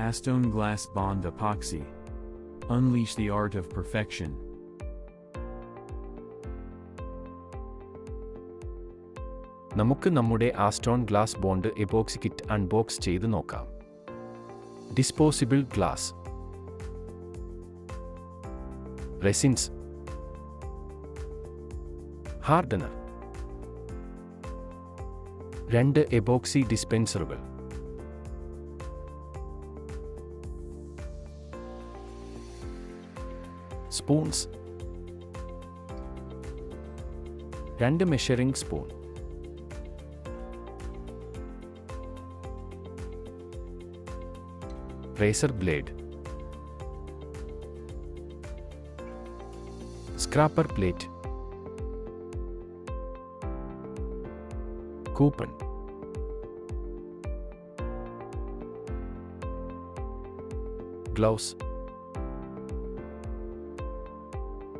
Astone Glass Bond Epoxy. Unleash the art of perfection. നമുക്ക് നമ്മുടെ Aston glass bond epoxy kit unbox ചെയ്ത് നോക്കാം disposable glass resins hardener രണ്ട് epoxy ഡിസ്പെൻസറുകൾ spoons രണ്ട് measuring spoon razor blade scraper plate coupon gloves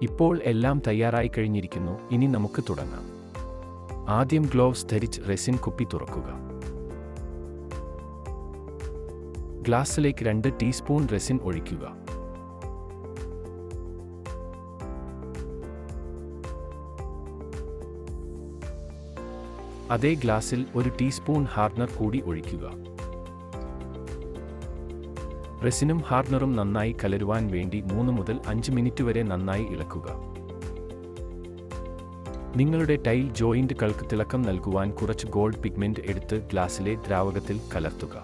ഇപ്പോൾ എല്ലാം തയ്യാറായി കഴിഞ്ഞിരിക്കുന്നു. ഇനി നമുക്ക് തുടങ്ങാം. ആദ്യം ഗ്ലോവ്സ് ധരിച്ച് റെസിൻ കുപ്പി തുറക്കുക. ഗ്ലാസ്സിലേക്ക് രണ്ട് ടീസ്പൂൺ റെസിൻ ഒഴിക്കുക. അതേ ഗ്ലാസ്സിൽ ഒരു ടീസ്പൂൺ ഹാർഡ്നർ കൂടി ഒഴിക്കുക. റെസിനും ഹാർഡ്നറും നന്നായി കലരുവാൻ വേണ്ടി മൂന്ന് മുതൽ അഞ്ച് മിനിറ്റ് വരെ നന്നായി ഇളക്കുക. നിങ്ങളുടെ ടൈൽ ജോയിന്റുകൾക്ക് തിളക്കം നൽകുവാൻ കുറച്ച് ഗോൾഡ് പിഗ്മെന്റ് എടുത്ത് ഗ്ലാസ്സിലെ ദ്രാവകത്തിൽ കലർത്തുക.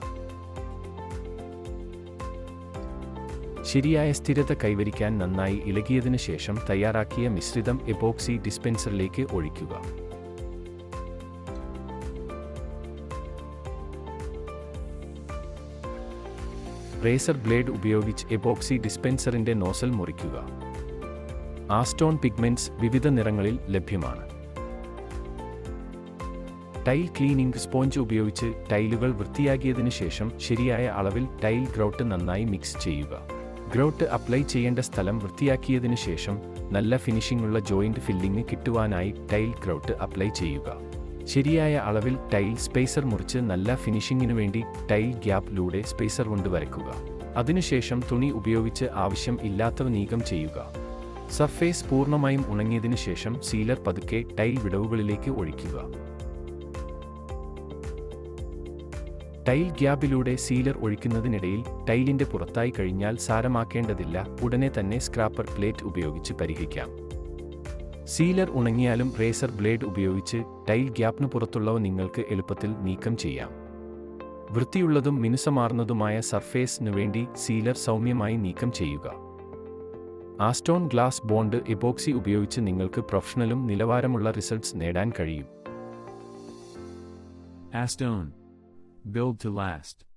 ശരിയായ സ്ഥിരത കൈവരിക്കാൻ നന്നായി ഇളകിയതിനു ശേഷം തയ്യാറാക്കിയ മിശ്രിതം എബോക്സി ഡിസ്പെൻസറിലേക്ക് ഒഴിക്കുക. റേസർ ബ്ലേഡ് ഉപയോഗിച്ച് എബോക്സി ഡിസ്പെൻസറിന്റെ നോസൽ മുറിക്കുക. ആസ്റ്റോൺ പിഗ്മെന്റ്സ് വിവിധ നിറങ്ങളിൽ ലഭ്യമാണ്. ടൈൽ ക്ലീനിംഗ് സ്പോഞ്ച് ഉപയോഗിച്ച് ടൈലുകൾ വൃത്തിയാക്കിയതിനു ശേഷം ശരിയായ അളവിൽ ടൈൽ ഗ്രൗട്ട് നന്നായി മിക്സ് ചെയ്യുക. ഗ്രൗട്ട് അപ്ലൈ ചെയ്യേണ്ട സ്ഥലം വൃത്തിയാക്കിയതിനു ശേഷം നല്ല ഫിനിഷിംഗ് ഉള്ള ജോയിന്റ് ഫില്ലിംഗ് കിട്ടുവാനായി ടൈൽ ഗ്രൗട്ട് അപ്ലൈ ചെയ്യുക. ശരിയായ അളവിൽ ടൈൽ സ്പേസർ മുറിച്ച് നല്ല ഫിനിഷിംഗിനു വേണ്ടി ടൈൽ ഗ്യാപ്പിലൂടെ സ്പേസർ കൊണ്ട് വരയ്ക്കുക. അതിനുശേഷം തുണി ഉപയോഗിച്ച് ആവശ്യം ഇല്ലാത്തവ നീക്കം ചെയ്യുക. സർഫേസ് പൂർണമായും ഉണങ്ങിയതിനു ശേഷം സീലർ പതുക്കെ ടൈൽ വിടവുകളിലേക്ക് ഒഴിക്കുക. ടൈൽ ഗ്യാപ്പിലൂടെ സീലർ ഒഴിക്കുന്നതിനിടയിൽ ടൈലിന്റെ പുറത്തായി കഴിഞ്ഞാൽ സാരമാക്കേണ്ടതില്ല. ഉടനെ തന്നെ സ്ക്രാപ്പർ പ്ലേറ്റ് ഉപയോഗിച്ച് പരിഹരിക്കാം. സീലർ ഉണങ്ങിയാലും റേസർ ബ്ലേഡ് ഉപയോഗിച്ച് ടൈൽ ഗ്യാപ്പിന് പുറത്തുള്ളവ നിങ്ങൾക്ക് എളുപ്പത്തിൽ നീക്കം ചെയ്യാം. വൃത്തിയുള്ളതും മിനുസമാർന്നതുമായ സർഫേസിനു വേണ്ടി സീലർ സൗമ്യമായി നീക്കം ചെയ്യുക. ആസ്റ്റോൺ ഗ്ലാസ് ബോണ്ട് എബോക്സി ഉപയോഗിച്ച് നിങ്ങൾക്ക് പ്രൊഫഷണലും നിലവാരമുള്ള റിസൾട്ട്സ് നേടാൻ കഴിയും. Aston build to last.